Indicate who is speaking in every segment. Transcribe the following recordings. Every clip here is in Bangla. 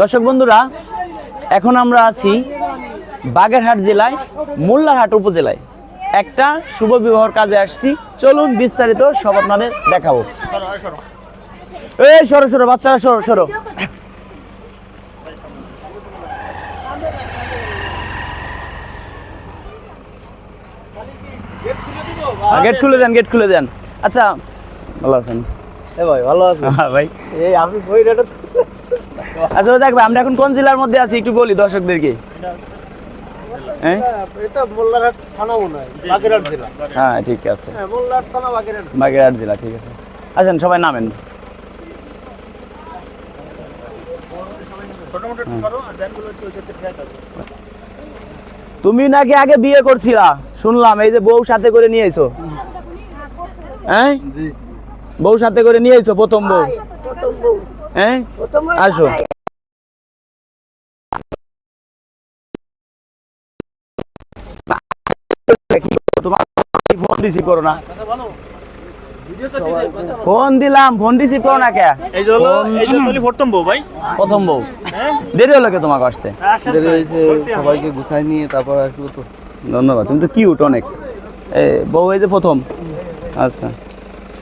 Speaker 1: দর্শক বন্ধুরা, এখন আমরা আছি বাগেরহাট জেলায়, মোল্লারহাট উপজেলায়। একটা শুভ বিবাহর কাজে আসছি। চলুন বিস্তারিত সব আপনাদের দেখাবো। এই, সরো সরো, বাচ্চারা, সরো সরো। গেট খুলে দেন, গেট খুলে দেন। আচ্ছা ভালো আছেন
Speaker 2: ভাই ভালো আছে।
Speaker 1: হ্যাঁ ভাই।
Speaker 2: এই আপনি বই
Speaker 1: আচ্ছা আমরা এখন কোন জেলার মধ্যে আছি একটু বলি দর্শকদেরকে? হ্যাঁ?
Speaker 2: এটা মোল্লারহাট থানা মনে হয় বাগেরহাট জেলা।
Speaker 1: হ্যাঁ ঠিক আছে।
Speaker 2: হ্যাঁ মোল্লারহাট থানা বাগেরহাট
Speaker 1: বাগেরহাট জেলা ঠিক আছে। আসেন সবাই নামেন। তুমি নাকি আগে বিয়ে করছিলা? শুনলাম এই যে বউ সাথে করে নিয়ে এসো হ্যাঁ?
Speaker 2: জি।
Speaker 1: বউ সাথে করে নিয়ে এসো প্রথম বউ? হ্যাঁ? আসো। তোমার ফোন রিসিভ করো না। ফোন দিলাম ফোন রিসিভ করো না কে?
Speaker 3: এই যে হলো এই যে তলি প্রথম বউ ভাই।
Speaker 1: প্রথম বউ।
Speaker 3: হ্যাঁ?
Speaker 1: দেরি হলো কে তোমাকে আসতে?
Speaker 2: দেরি হয়েছে সবাইকে গুছাই নিয়ে তারপর আসব তো।
Speaker 1: ধন্যবাদ তুমি তো কিউট অনেক। এ, বউ এই যে প্রথম। আচ্ছা।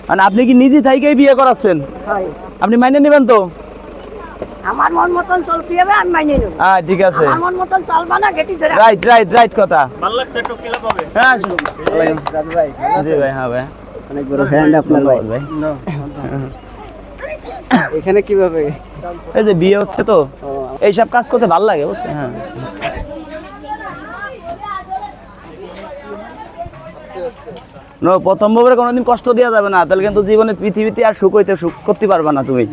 Speaker 1: মানে আপনি কি নিজে থাইকেই বিয়ে করাচ্ছেন?
Speaker 4: হয়।
Speaker 1: আপনি মাইনে নেবেন তো?
Speaker 4: আমার মন মতন চলতে হবে আমি মাইনে নেব।
Speaker 1: হ্যাঁ ঠিক আছে।
Speaker 4: আমার মন মতন চলবা না গেটি ধরে
Speaker 1: রাইট রাইট রাইট কথা।
Speaker 3: ভালো লাগছে একটু কিলা পাবে
Speaker 1: হ্যাঁ আসুন।
Speaker 2: দাদু ভাই
Speaker 1: জি ভাই হ্যাঁ ভাই।
Speaker 2: অনেক বড় ফ্যান আপনার ভাই।
Speaker 1: ভাই।
Speaker 2: এখানে কীভাবে?
Speaker 1: এই যে বিয়ে হচ্ছে তো এইসব কাজ করতে ভালো লাগে বুঝছেন? হ্যাঁ। প্রথম ভাবে কোনোদিন কষ্ট দেওয়া যাবে না তাহলে কিন্তু জীবনে পৃথিবীতে আর সুখ হইতে সুখ করতে পারবা না তুমি।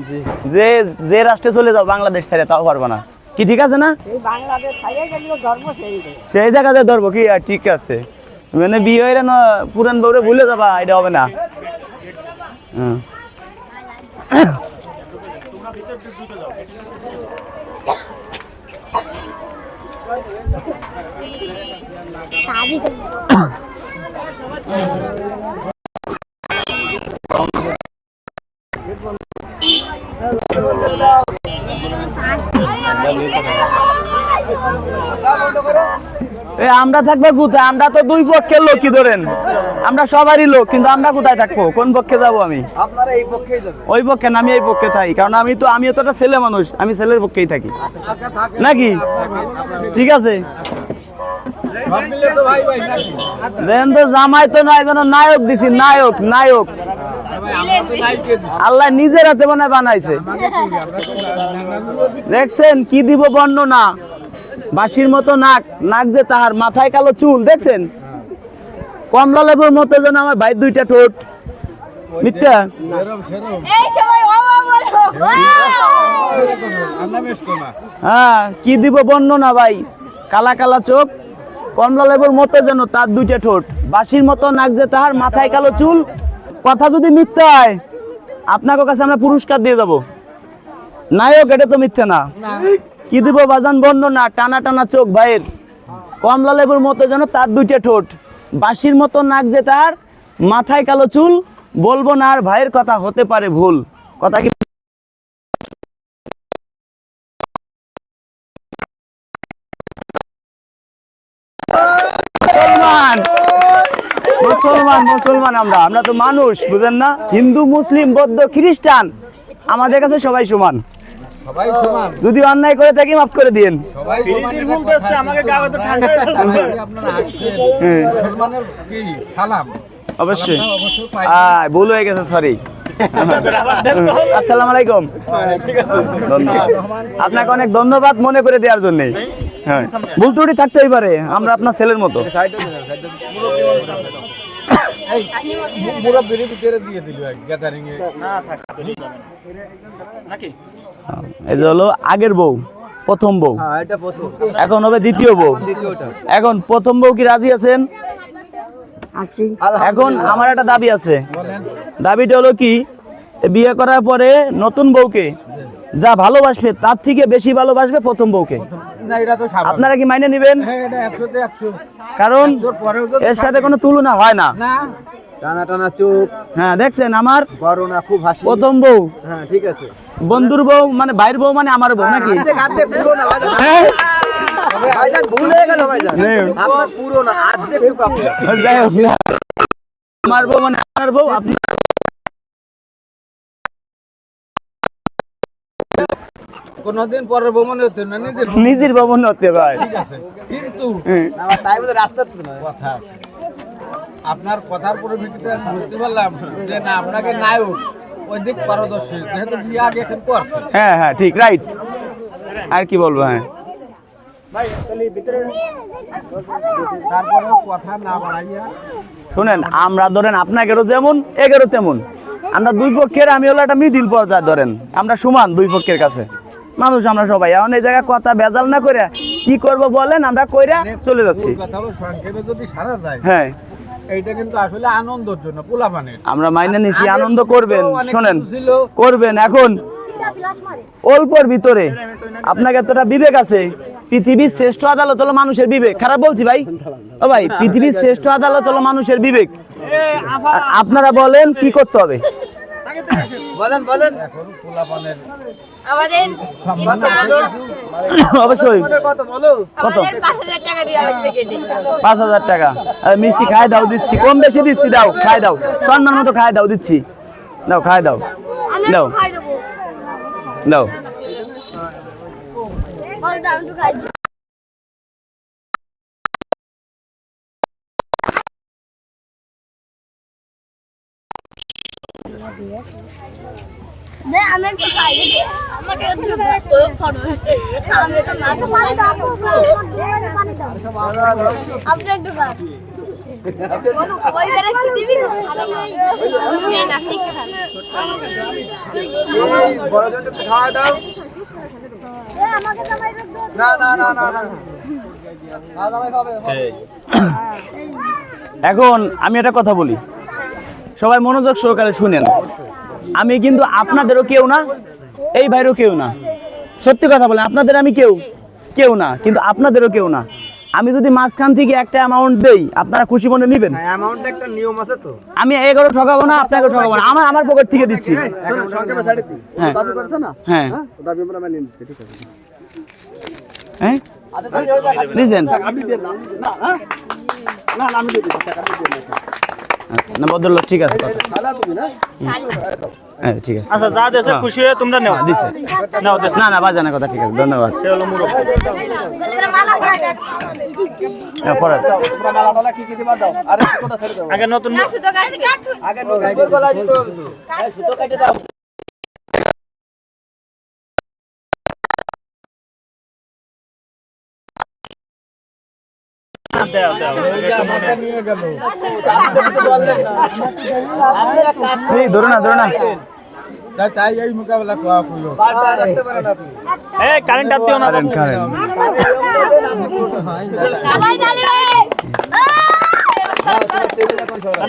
Speaker 1: যে যে রাষ্ট্রে চলে যাও বাংলাদেশ ছেড়ে তাও পারবা না। কি ঠিক আছে না?
Speaker 4: এই বাংলাদেশ ছাইয়ে ধর্ম সেই।
Speaker 1: সেই জায়গাতে ধরবো কি? আর ঠিক আছে। মানে বিয়ে হইলে না পুরান বউরে ভুলে যাবা এটা হবে না। হুম। আমরা থাকব কোথায়? আমরা তো দুই পক্ষের লোক কি ধরেন। আমরা সবারই লোক কিন্তু আমরা কোথায় থাকব? কোন পক্ষে যাব আমি?
Speaker 2: আপনারা এই পক্ষেই যাবেন।
Speaker 1: ওই পক্ষে না আমি এই পক্ষে থাকি। কারণ আমি তো আমি তো একটা ছেলে মানুষ আমি ছেলের পক্ষেই থাকি।
Speaker 2: আচ্ছা
Speaker 1: নাকি? ঠিক আছে। দেন তো জামাই তো নয় যেন নায়ক দিছি নায়ক নায়ক আল্লাহ নিজের হাতে মনে হয় বানাইছে দেখছেন কি দিব বর্ণনা বাঁশির মতো নাক নাক যে তাহার মাথায় কালো চুল দেখছেন কমলা লেবুর মতো যেন আমার ভাই দুইটা ঠোঁট মিথ্যা হ্যাঁ কি দিব বর্ণনা ভাই কালা কালা চোখ কমলা লেবুর মতো যেন তার দুইটা ঠোঁট। বাঁশির মতো নাক যে তাহার মাথায় কালো চুল। কথা যদি মিথ্যা হয় আপনাকে কাছে আমরা পুরস্কার দিয়ে যাব নায়ক এটা তো মিথ্যা না। কি দিব বাজান বন্ধ? না টানা টানা চোখ ভাইয়ের। কমলা লেবুর মতো যেন তার দুইটা ঠোঁট। বাঁশির মতো নাক যে তার মাথায় কালো চুল। বলব না আর ভাইয়ের কথা হতে পারে ভুল। কথা কি মুসলমান মুসলমান মুসলমান আমরা। আমরা তো মানুষ বুঝেন না? হিন্দু মুসলিম বৌদ্ধ খ্রিস্টান। আমাদের কাছে সবাই সমান। যদি অন্যায় করে থাকি মাফ করে দিন
Speaker 3: হয়ে যাচ্ছে।
Speaker 2: আপনারা আসছেন মুসলমানের কি সালাম?
Speaker 1: অবশ্যই। ভুল হয়ে গেছে সরি আসসালামু আলাইকুম। ধন্যবাদ। আপনাকে অনেক ধন্যবাদ মনে করে দেওয়ার জন্য। হ্যাঁ। ভুল ত্রুটি থাকতেই পারে আমরা আপনার ছেলের মতো।
Speaker 2: মুরব্বীর ভিতরে দিয়ে দিল গ্যাদারিং এ।
Speaker 3: না থাক নাকি?
Speaker 1: এই যে হলো আগের বউ প্রথম বউ।
Speaker 2: হ্যাঁ এটা প্রথম।
Speaker 1: এখন হবে দ্বিতীয় বউ। এখন প্রথম বউ কি রাজি আছেন? এখন আমার একটা দাবি আছে। দাবিটা হলো কি বিয়ে করার পরে নতুন বউকে যা ভালোবাসবে তার থেকে বেশি ভালোবাসবে প্রথম বউকে।
Speaker 2: না এটা তো
Speaker 1: আপনারা কি মাইনে নেবেন?
Speaker 2: হ্যাঁ এটা
Speaker 1: কারণ এর সাথে কোনো তুলনা হয় না।
Speaker 2: না? টানা টানা চোখ।
Speaker 1: হ্যাঁ দেখছেন আমার
Speaker 2: বড় না খুব হাসি।
Speaker 1: প্রথম বউ।
Speaker 2: হ্যাঁ ঠিক আছে।
Speaker 1: বন্ধুর বউ মানে বাইরের বউ মানে আমার বউ নাকি। আমার বউ মানে আমার বউ আপনি
Speaker 2: কোনদিন পরের মনে হতো না নিজের
Speaker 1: নিজের বউ হতে ভাই।
Speaker 2: ঠিক আছে। কিন্তু
Speaker 1: হ্যাঁ।
Speaker 2: কথা আপনার কথার পরিপ্রেক্ষিতে আমি বুঝতে পারলাম যে না আপনাকে নায়ক পারদর্শী যেহেতু বিয়ে আগে এখন করছে।
Speaker 1: হ্যাঁ হ্যাঁ ঠিক রাইট আর কি বলব হ্যাঁ।
Speaker 2: তারপরে কথা না বাড়াইয়া
Speaker 1: শুনেন আমরা ধরেন আপনাকেরও যেমন এগারো তেমন। আমরা দুই পক্ষের আমি হলো একটা মিডিল পর্যায়ে ধরেন। আমরা সমান দুই পক্ষের কাছে। মানুষ আমরা সবাই। এখন এই জায়গায় কথা বেজাল না করে কি করব বলেন আমরা কইরা চলে যাচ্ছি।
Speaker 2: সংক্ষেপে যদি সারা যায়
Speaker 1: হ্যাঁ।
Speaker 2: এইটা কিন্তু আসলে আনন্দের জন্য পোলাপানের।
Speaker 1: আমরা মাইনে নিছি আনন্দ করবেন শোনেন। করবেন এখন অল্পর ভিতরে। আপনাকে এতটা বিবেক আছে পৃথিবীর শ্রেষ্ঠ আদালত হলো মানুষের বিবেক। খারাপ বলছি ভাই? ও ভাই পৃথিবীর শ্রেষ্ঠ আদালত হলো মানুষের বিবেক। আপনারা বলেন কি করতে হবে?
Speaker 2: এখন পোলাপানের
Speaker 4: আমাদের
Speaker 1: অবশ্যই। কত?
Speaker 4: পাঁচ হাজার টাকা
Speaker 1: মিষ্টি খাই দাও দিচ্ছি। কম বেশি দিচ্ছি দাও খাই দাও। সম্মান মতো খাই দাও দিচ্ছি। দাও খাই দাও। দাও
Speaker 5: একটু খাই দেবো।
Speaker 1: দাও
Speaker 5: দাও,
Speaker 1: এখন আমি একটা কথা বলি। সবাই মনোযোগ সহকারে শুনেন। আমি কিন্তু আপনাদেরও কেউ না এই ভাইরও কেউ না। সত্যি কথা বলেন আপনাদের আমি কেউ? কেউ না কিন্তু আপনাদেরও কেউ না। আমি যদি মাঝখান থেকে একটা অ্যামাউন্ট দেই আপনারা খুশি মনে নেবেন?
Speaker 2: অ্যামাউন্টে একটা নিয়ম আছে তো।
Speaker 1: আমি এগারো ঠকাবো না আপনাকে ঠকাবো না। আমার আমার পকেট থেকে দিচ্ছি। হ্যাঁ।
Speaker 2: দাবি
Speaker 1: হ্যাঁ।
Speaker 2: দাবি আমরা মেনে নিচ্ছি ঠিক আছে।
Speaker 1: হ্যাঁ? দিয়েছেন আচ্ছা, না ভদ্রলোক ঠিক আছে হ্যাঁ ঠিক আছে।
Speaker 3: আচ্ছা যা দেশে খুশি হয়ে তোমরা নেও।
Speaker 1: দিছে।
Speaker 3: নাও দেশে
Speaker 1: না না বাজানের কথা ঠিক আছে ধন্যবাদ।
Speaker 3: সে হলো মুরব্বী
Speaker 5: পরে দেখ।
Speaker 1: হ্যাঁ, পরে
Speaker 2: তোমরা মালা টালা কি কি দিবা দাও আরে কোটা ছেড়ে দাও
Speaker 3: আগে নতুন
Speaker 4: না শুধু কাটতে কাটু
Speaker 2: আগে নতুন গলা দিতে হবে তো
Speaker 3: দেও।
Speaker 1: এই ধরো না ধরো না।
Speaker 2: তাই তাই এই মোকাবেলা করা হলো।
Speaker 3: কারেন্ট আর না
Speaker 1: কারেন্ট।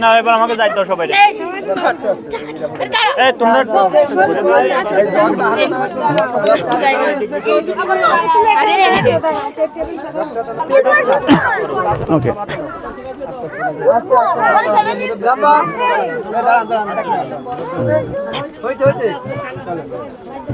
Speaker 3: না এবার আমাকে যাইতে দাও সবাই। এই তোমরা
Speaker 1: ওকে হ্যাঁ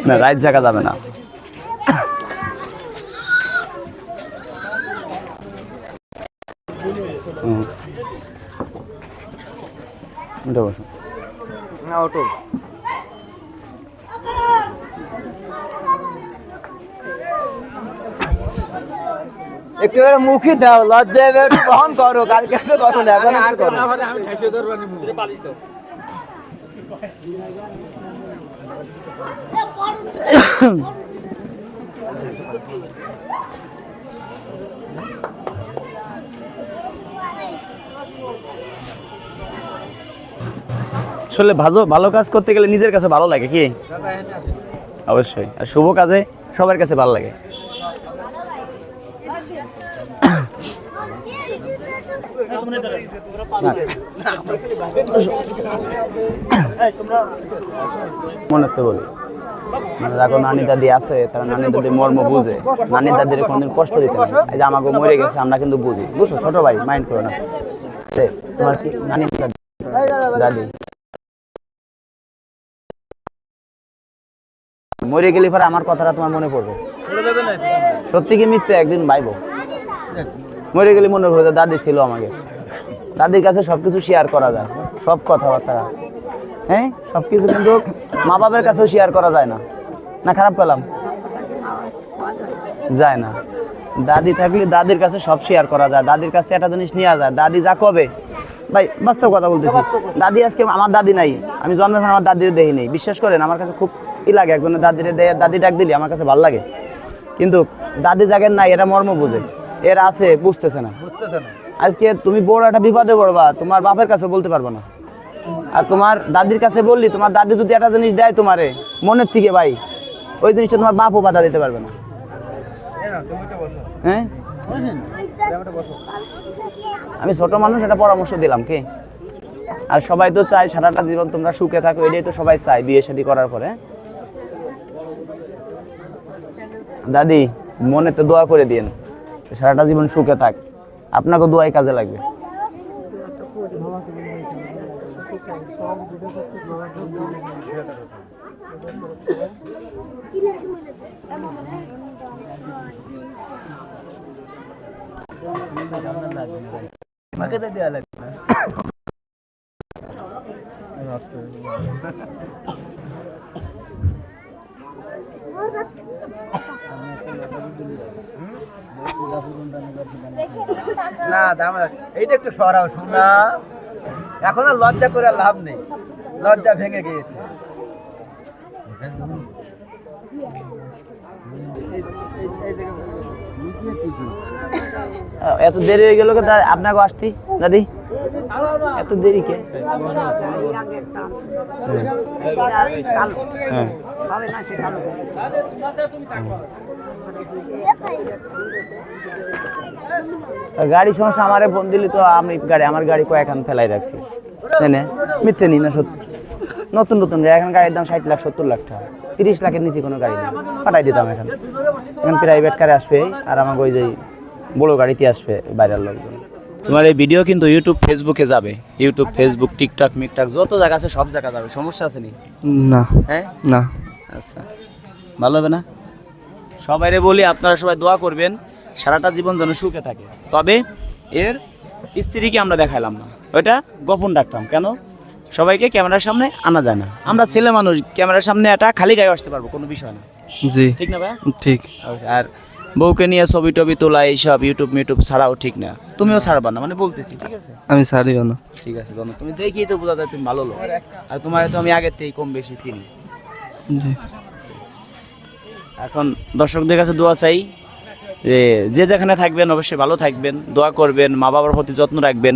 Speaker 1: নি? রাত জাগা যাবে না। হুম। উঠে বসো।
Speaker 2: না ওটো
Speaker 6: একটু মুখে দাও লজ্জা এবার একটু বহন করো কালকে একটু করো না এখন একটু করো।
Speaker 2: আমি ঠাইসে ধরবো নি
Speaker 1: আসলে ভালো ভালো কাজ করতে গেলে নিজের কাছে ভালো লাগে কি? অবশ্যই। আর শুভ কাজে সবার কাছে ভালো লাগে। মনে তো বলি। মানে দেখো নানি দাদি আছে তারা নানি দাদি মর্ম বুঝে। নানি দাদির কোনদিন কষ্ট দিতে এই যে আমাকে মরে গেছে আমরা কিন্তু বুঝি। বুঝছ? ছোট ভাই মাইন্ড করো না। তোমার কি নানি দাদি? মরে গেলে পরে আমার কথাটা তোমার মনে পড়বে? সত্যি কি মিথ্যে? একদিন ভাইবো। মরে গেলে মনে পড়বে দাদি ছিল আমাকে। দাদির কাছে সবকিছু শেয়ার করা যায়। সব কথাবার্তা। হ্যাঁ? সবকিছু কিন্তু মা বাবার কাছেও শেয়ার করা যায় না। না খারাপ পেলাম। যায় না। দাদি থাকলে দাদির কাছে সব শেয়ার করা যায়। দাদির কাছে একটা জিনিস নেওয়া যায়। দাদি যা কবে? ভাই বাস্তব কথা বলতেছি। দাদি আজকে আমার দাদি নাই। আমি জন্মের আমার দাদির দেহি নেই। বিশ্বাস করেন আমার কাছে খুব ই লাগে। একজনের দাদির দেয় দাদি ডাক দিলে আমার কাছে ভালো লাগে। কিন্তু দাদি জাগের নাই এটা মর্ম বুঝে। এর আছে বুঝতেছে না। বুঝতেছে না। আজকে তুমি বড় একটা বিপদে পড়বা তোমার বাপের কাছে বলতে পারব না। আর তোমার দাদির কাছে বললি তোমার দাদি যদি একটা জিনিস দেয় তোমারে মনের থেকে ভাই ওই জিনিসটা তোমার বাপও বাধা দিতে পারবে না। হ্যাঁ? আমি ছোট মানুষ এটা পরামর্শ দিলাম কি? আর সবাই তো চায় সারাটা জীবন তোমরা সুখে থাকো এটাই তো সবাই চায় বিয়ে শাদী করার পরে। দাদি মনে তো দোয়া করে দিন সারাটা জীবন সুখে থাক আপনাকে দোয়াই কাজে লাগবে দেওয়া লাগবে না।
Speaker 6: না দাম এইটা একটু সরাও, শোনা। এখন আর লজ্জা করে লাভ নেই। লজ্জা ভেঙে গিয়েছে।
Speaker 1: এত দেরি হয়ে গেল আপনাকে আসতি দাদি? এত দেরি কে? হ্যাঁ। গাড়ি সমস্যা, আমারে ফোন দিলি তো আমি গাড়ি, আমার গাড়ি কয়েকখান ফেলাই রাখছি। মিথ্যে নি না সত্যি। নতুন নতুন গাড়ি এখন গাড়ির দাম ষাট লাখ, সত্তর লাখ টাকা। তিরিশ লাখের নিচে কোনো গাড়ি নেই। পাঠাই দিতাম এখন। এখন প্রাইভেট কারে আসবে, আর আমাকে ওই যে বড় গাড়িতে আসবে বাইরের লোকজন। তোমার এই ভিডিও কিন্তু ইউটিউব ফেসবুকে যাবে। ইউটিউব ফেসবুক টিকটক মিকটক যত জায়গা আছে সব জায়গা যাবে। সমস্যা আছে নি?
Speaker 6: না।
Speaker 1: হ্যাঁ?
Speaker 6: না।
Speaker 1: আচ্ছা। ভালো হবে না? সবাইরে বলি আপনারা সবাই দোয়া করবেন সারাটা জীবন যেন সুখে থাকে। তবে এর স্ত্রীকে আমরা দেখাইলাম না। ওইটা গোপন রাখতাম কেন? সবাইকে ক্যামেরার সামনে আনা যায় না। আমরা ছেলে মানুষ ক্যামেরার সামনে একটা খালি গায়ে আসতে পারব কোনো বিষয় না।
Speaker 6: জি।
Speaker 1: ঠিক না ভাই
Speaker 6: ঠিক।
Speaker 1: আর বউকে নিয়ে ছবি টবি তোলা এইসব ইউটিউব মিউটিউব ছাড়াও ঠিক না। তুমিও ছাড়বা না মানে বলতেছি ঠিক আছে?
Speaker 6: আমি সারিও না।
Speaker 1: ঠিক আছে দোনো তুমি দেখি তো বোঝা যায় তুমি ভালো লোক। আর তোমার তো আমি আগের থেকেই কম বেশি চিনি। এখন দর্শকদের কাছে দোয়া চাই যে যে যেখানে থাকবেন অবশ্যই ভালো থাকবেন দোয়া করবেন মা বাবার প্রতি যত্ন রাখবেন।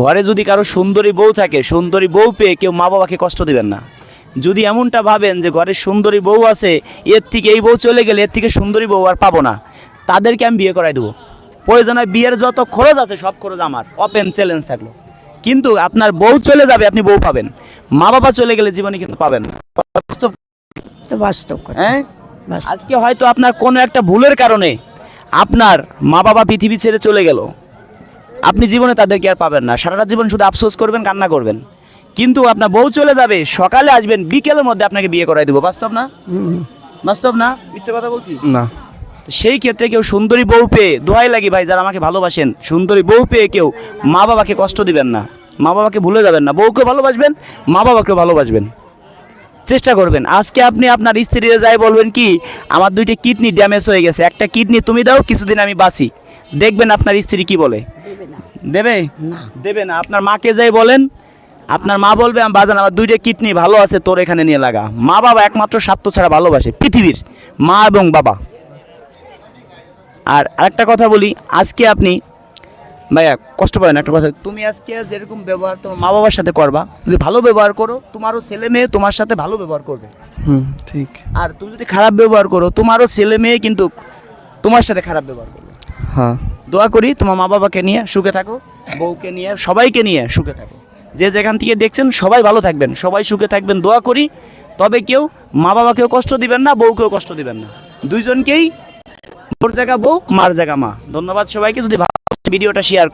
Speaker 1: ঘরে যদি কারও সুন্দরী বউ থাকে সুন্দরী বউ পেয়ে কেউ মা বাবাকে কষ্ট দিবেন না। যদি এমনটা ভাবেন যে ঘরে সুন্দরী বউ আছে এর থেকে এই বউ চলে গেলে এর থেকে সুন্দরী বউ আর পাবো না। তাদেরকে আমি বিয়ে করাই দেবো। প্রয়োজন হয় বিয়ের যত খরচ আছে সব খরচ আমার। ওপেন চ্যালেঞ্জ থাকল। কিন্তু আপনার বউ চলে যাবে আপনি বউ পাবেন। মা বাবা চলে গেলে জীবনে কিন্তু পাবেন বাস্তব হ্যাঁ? আজকে হয়তো আপনার কোনো একটা ভুলের কারণে আপনার মা বাবা পৃথিবী ছেড়ে চলে গেল। আপনি জীবনে তাদেরকে আর পাবেন না। সারাটা জীবন শুধু আফসোস করবেন কান্না করবেন। কিন্তু আপনার বউ চলে যাবে সকালে আসবেন বিকেলের মধ্যে আপনাকে বিয়ে করাই দেবো। বাস্তব না? বাস্তব না? মিথ্যে কথা বলছি?
Speaker 6: না।
Speaker 1: সেই ক্ষেত্রে কেউ সুন্দরী বউ পেয়ে দোহাই লাগি ভাই যারা আমাকে ভালোবাসেন সুন্দরী বউ পেয়ে কেউ মা বাবাকে কষ্ট দিবেন না। মা বাবাকে ভুলে যাবেন না। বউকে ভালোবাসবেন মা বাবাকেও ভালোবাসবেন। চেষ্টা করবেন। আজকে আপনি আপনার স্ত্রীরে যাই বলবেন কি আমার দুইটি কিডনি ড্যামেজ হয়ে গেছে। একটা কিডনি তুমি দাও কিছুদিন আমি বাঁচি। দেখবেন আপনার স্ত্রী কি বলে? দেবে দেবে না। আপনার মাকে যাই বলেন আপনার মা বলবে আমি বাজান আমার দুইটা কিডনি ভালো আছে তোর এখানে নিয়ে লাগা। মা বাবা একমাত্র স্বার্থ ছাড়া ভালোবাসে পৃথিবীর মা এবং বাবা। আর আরেকটা কথা বলি আজকে আপনি ভাইয়া কষ্ট পায় না একটা কথা তুমি আজকে যেরকম ব্যবহার তোমার মা বাবার সাথে করবা যদি ভালো ব্যবহার করো তোমারও ছেলে মেয়ে তোমার সাথে ভালো ব্যবহার করবে।
Speaker 7: হুম ঠিক।
Speaker 1: আর তুমি যদি খারাপ ব্যবহার করো তোমারও ছেলে মেয়ে কিন্তু তোমার সাথে খারাপ ব্যবহার করবে।
Speaker 7: হ্যাঁ।
Speaker 1: দোয়া করি তোমার মা বাবাকে নিয়ে সুখে থাকো বউকে নিয়ে সবাইকে নিয়ে সুখে থাকো। যে যেখান থেকে দেখছেন, সবাই ভালো থাকবেন, সবাই সুখে থাকবেন, দোয়া করি। তবে কেউ মা বাবাকেও কষ্ট দিবেন না, বউকেও কষ্ট দিবেন না। দুইজনকেই মোর জায়গা বউ, মার জায়গা মা। ধন্যবাদ সবাইকে, যদি ভালো ভিডিওটা শেয়ার